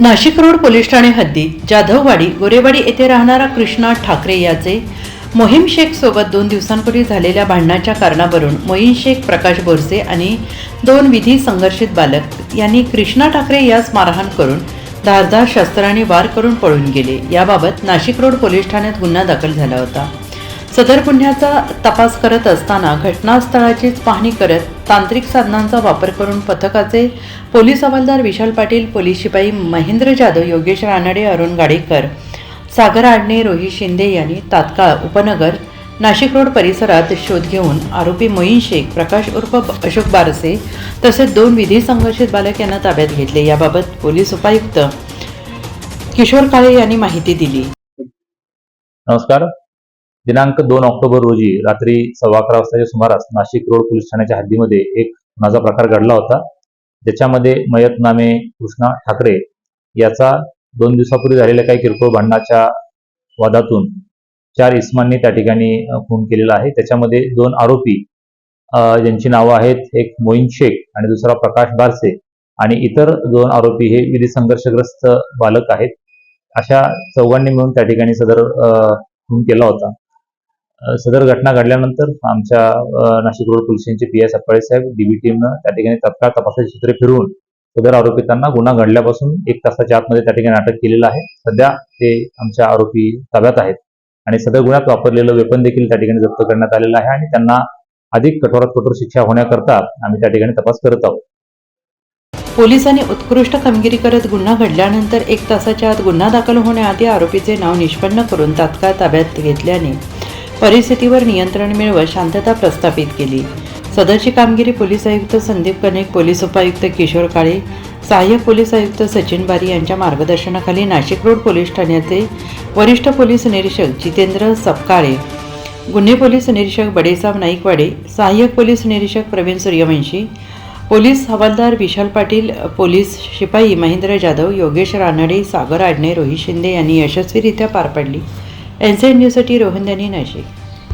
Nashik road police Thane हद्दीत जाधववाडी गोरेवाडी येथे राहणारा कृष्णा ठाकरे याचे मोहीम शेख सोबत दोन दिवसांपूर्वी झालेल्या भांडणाच्या कारणावरून मोहीम शेख प्रकाश बोरसे आणि दोन विधी संघर्षित बालक यांनी कृष्णा ठाकरे यास मारहाण करून धारदार शस्त्राने वार करून पळून गेले. याबाबत नाशिक रोड पोलीस ठाण्यात गुन्हा दाखल झाला होता. सदर गुन्ह्याचा तपास करत असताना घटनास्थळाचीच पाहणी करत तांत्रिक साधनांचा वापर करून पथकाचे पोलीस हवालदार विशाल पाटील पोलीस शिपाई महेंद्र जाधव योगेश रानडे अरुण गाडेकर सागर आडणे रोहित शिंदे यांनी तात्काळ उपनगर नाशिक रोड परिसरात शोध घेऊन आरोपी मोईन शेख प्रकाश उर्फ अशोक बारसे तसेच दोन विधी संघर्षित बालक यांना ताब्यात घेतले. याबाबत पोलीस उपायुक्त किशोर काळे यांनी माहिती दिली. नमस्कार. दिनांक दोन ऑक्टोबर रोजी रात्री सव्वा अकरा वाजताच्या सुमारास नाशिक रोड पोलीस ठाण्याच्या हद्दीमध्ये एक खुनाचा प्रकार घडला होता. ज्याच्यामध्ये मयत नामे कृष्णा ठाकरे याचा दोन दिवसापूर्वी झालेल्या काही किरकोळ भांडणाच्या वादातून चार इस्मांनी त्या ठिकाणी खून केलेला आहे. त्याच्यामध्ये दोन आरोपी ज्यांची नावं आहेत एक मोईन शेख आणि दुसरा प्रकाश बारसे आणि इतर दोन आरोपी हे विधी संघर्षग्रस्त बालक आहेत. अशा चौघांनी मिळून त्या ठिकाणी सदर खून केला होता. सदर घटना घडल्यानंतर आमच्या नाशिक रोड पोलीस स्टेशनचे पी एस सप्पाळे साहेब डीबी टीमनं त्या ठिकाणी तत्काळ तपासाची सूत्रे फिरवून सदर आरोपितांना गुन्हा घडल्यापासून एक तासाच्या आतमध्ये त्या ठिकाणी अटक केलेलं आहे. सध्या ते आमच्या आरोपी ताब्यात आहेत आणि सदर गुन्ह्यात वापरलेलं वेपन देखील त्या ठिकाणी जप्त करण्यात आलेलं आहे आणि त्यांना अधिक कठोरात कठोर शिक्षा होण्याकरता आम्ही त्या ठिकाणी तपास करत आहोत. पोलिसांनी उत्कृष्ट कामगिरी करत गुन्हा घडल्यानंतर एक तासाच्या आत गुन्हा दाखल होण्याआधी आरोपीचे नाव निष्पन्न करून तात्काळ ताब्यात घेतल्याने परिस्थितीवर नियंत्रण मिळवत शांतता प्रस्थापित केली. सदरची कामगिरी पोलीस आयुक्त संदीप कनेक पोलीस उपायुक्त किशोर काळे सहाय्यक पोलीस आयुक्त सचिन बारी यांच्या मार्गदर्शनाखाली नाशिक रोड पोलीस ठाण्याचे वरिष्ठ पोलीस निरीक्षक जितेंद्र सपकाळे गुन्हे पोलीस निरीक्षक बडेसाब नाईकवाडे सहाय्यक पोलीस निरीक्षक प्रवीण सूर्यवंशी पोलीस हवालदार विशाल पाटील पोलीस शिपाई महेंद्र जाधव योगेश रानडे सागर आडणे रोहित शिंदे यांनी यशस्वीरित्या पार पाडली. एन सी एन न्यूजसाठी रोहन नाशिक.